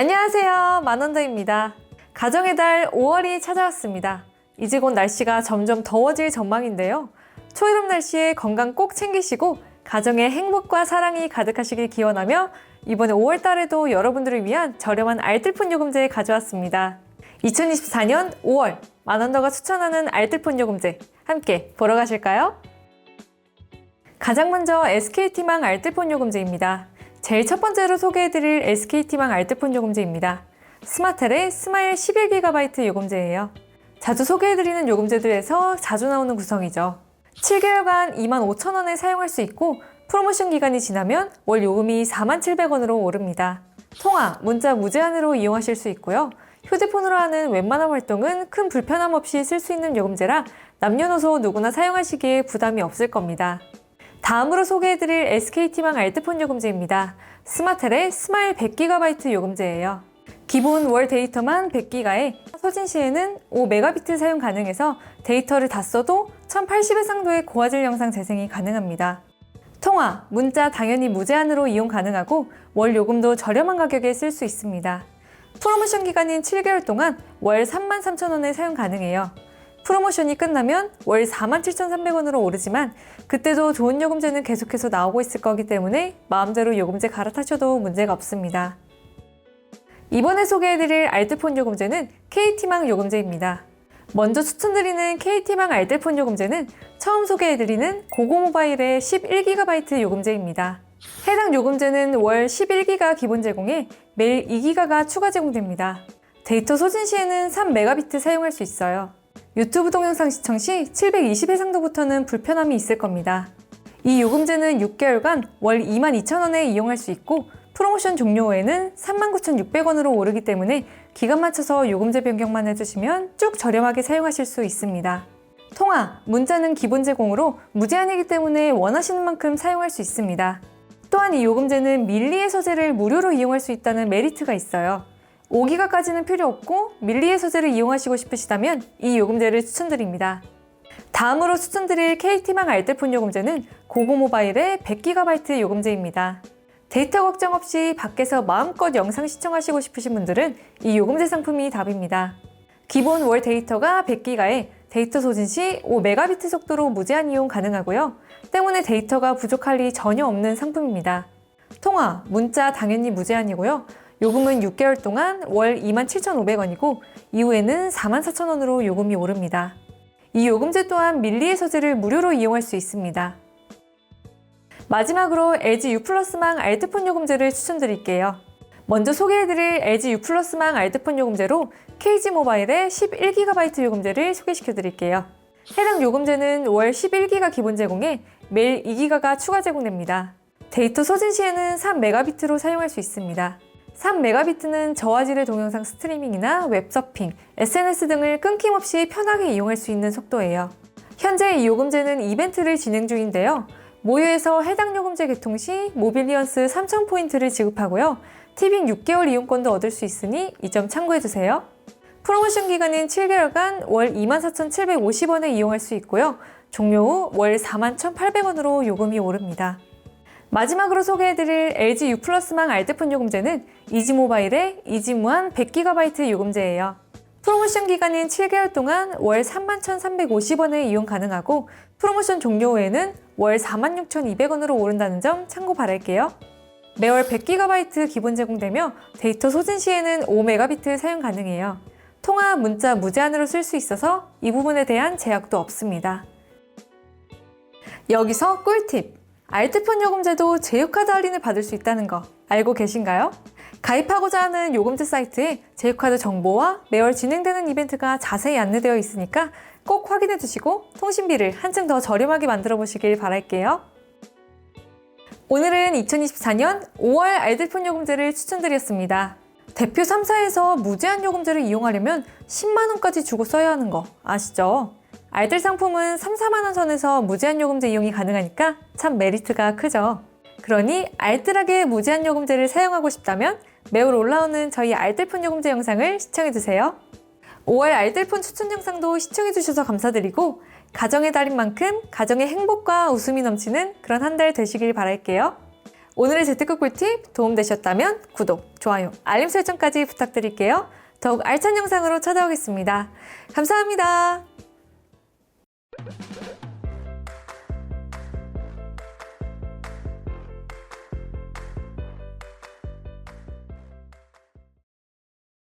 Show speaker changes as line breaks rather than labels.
안녕하세요. 만원더입니다. 가정의 달 5월이 찾아왔습니다. 이제 곧 날씨가 점점 더워질 전망인데요. 초여름 날씨에 건강 꼭 챙기시고 가정에 행복과 사랑이 가득하시길 기원하며 이번에 5월 달에도 여러분들을 위한 저렴한 알뜰폰 요금제 가져왔습니다. 2024년 5월 만원더가 추천하는 알뜰폰 요금제 함께 보러 가실까요? 가장 먼저 SKT망 알뜰폰 요금제입니다. 제일 첫 번째로 소개해드릴 SKT망 알뜰폰 요금제입니다. 스마텔의 스마일 11GB 요금제예요. 자주 소개해드리는 요금제들에서 자주 나오는 구성이죠. 7개월간 25,000원에 사용할 수 있고 프로모션 기간이 지나면 월 요금이 47,000원으로 오릅니다. 통화, 문자 무제한으로 이용하실 수 있고요. 휴대폰으로 하는 웬만한 활동은 큰 불편함 없이 쓸 수 있는 요금제라 남녀노소 누구나 사용하시기에 부담이 없을 겁니다. 다음으로 소개해드릴 SKT망 알뜰폰 요금제입니다. 스마텔의 스마일 100GB 요금제예요. 기본 월 데이터만 100기가에 소진 시에는 5메가비트 사용 가능해서 데이터를 다 써도 1080의 상도의 고화질 영상 재생이 가능합니다. 통화, 문자 당연히 무제한으로 이용 가능하고 월 요금도 저렴한 가격에 쓸 수 있습니다. 프로모션 기간인 7개월 동안 월 33,000원에 사용 가능해요. 프로모션이 끝나면 월 47,300원으로 오르지만 그때도 좋은 요금제는 계속해서 나오고 있을 거기 때문에 마음대로 요금제 갈아타셔도 문제가 없습니다. 이번에 소개해드릴 알뜰폰 요금제는 KT망 요금제입니다. 먼저 추천드리는 KT망 알뜰폰 요금제는 처음 소개해드리는 고고모바일의 11GB 요금제입니다. 해당 요금제는 월 11기가 기본 제공에 매일 2기가가 추가 제공됩니다. 데이터 소진 시에는 3메가비트 사용할 수 있어요. 유튜브 동영상 시청 시 720회 상도부터는 불편함이 있을 겁니다. 이 요금제는 6개월간 월 22,000원에 이용할 수 있고 프로모션 종료 후에는 39,600원으로 오르기 때문에 기간 맞춰서 요금제 변경만 해주시면 쭉 저렴하게 사용하실 수 있습니다. 통화, 문자는 기본 제공으로 무제한이기 때문에 원하시는 만큼 사용할 수 있습니다. 또한 이 요금제는 밀리의 소재를 무료로 이용할 수 있다는 메리트가 있어요. 5기가까지는 필요 없고 밀리의 소재를 이용하시고 싶으시다면 이 요금제를 추천드립니다. 다음으로 추천드릴 KT망 알뜰폰 요금제는 고고모바일의 100GB 요금제입니다. 데이터 걱정 없이 밖에서 마음껏 영상 시청하시고 싶으신 분들은 이 요금제 상품이 답입니다. 기본 월 데이터가 100기가에 데이터 소진 시 5메가비트 속도로 무제한 이용 가능하고요. 때문에 데이터가 부족할 리 전혀 없는 상품입니다. 통화, 문자 당연히 무제한이고요. 요금은 6개월 동안 월 27,500원이고 이후에는 44,000원으로 요금이 오릅니다. 이 요금제 또한 밀리의 소재를 무료로 이용할 수 있습니다. 마지막으로 LG U 플러스망 알뜰폰 요금제를 추천드릴게요. 먼저 소개해드릴 LG U 플러스망 알뜰폰 요금제로 KG 모바일의 11GB 요금제를 소개시켜드릴게요. 해당 요금제는 월 11기가 기본 제공에 매일 2기가가 추가 제공됩니다. 데이터 소진 시에는 3메가비트로 사용할 수 있습니다. 3메가비트는 저화질의 동영상 스트리밍이나 웹서핑, SNS 등을 끊김없이 편하게 이용할 수 있는 속도예요. 현재 이 요금제는 이벤트를 진행 중인데요. 모유에서 해당 요금제 개통 시 모빌리언스 3,000포인트를 지급하고요. 티빙 6개월 이용권도 얻을 수 있으니 이 점 참고해주세요. 프로모션 기간인 7개월간 월 24,750원에 이용할 수 있고요. 종료 후 월 41,800원으로 요금이 오릅니다. 마지막으로 소개해드릴 LG U 플러스망 알뜰폰 요금제는 이지모바일의 이지무한 100GB 요금제예요. 프로모션 기간인 7개월 동안 월 31,350원에 이용 가능하고 프로모션 종료 후에는 월 46,200원으로 오른다는 점 참고 바랄게요. 매월 100GB 기본 제공되며 데이터 소진 시에는 5메가비트 사용 가능해요. 통화, 문자 무제한으로 쓸 수 있어서 이 부분에 대한 제약도 없습니다. 여기서 꿀팁! 알뜰폰 요금제도 제휴카드 할인을 받을 수 있다는 거 알고 계신가요? 가입하고자 하는 요금제 사이트에 제휴카드 정보와 매월 진행되는 이벤트가 자세히 안내되어 있으니까 꼭 확인해 주시고 통신비를 한층 더 저렴하게 만들어 보시길 바랄게요. 오늘은 2024년 5월 알뜰폰 요금제를 추천드렸습니다. 대표 3사에서 무제한 요금제를 이용하려면 10만원까지 주고 써야 하는 거 아시죠? 알뜰 상품은 3, 4만원 선에서 무제한 요금제 이용이 가능하니까 참 메리트가 크죠. 그러니 알뜰하게 무제한 요금제를 사용하고 싶다면 매월 올라오는 저희 알뜰폰 요금제 영상을 시청해주세요. 5월 알뜰폰 추천 영상도 시청해주셔서 감사드리고 가정의 달인 만큼 가정의 행복과 웃음이 넘치는 그런 한 달 되시길 바랄게요. 오늘의 재테크 꿀팁 도움되셨다면 구독, 좋아요, 알림 설정까지 부탁드릴게요. 더욱 알찬 영상으로 찾아오겠습니다. 감사합니다. you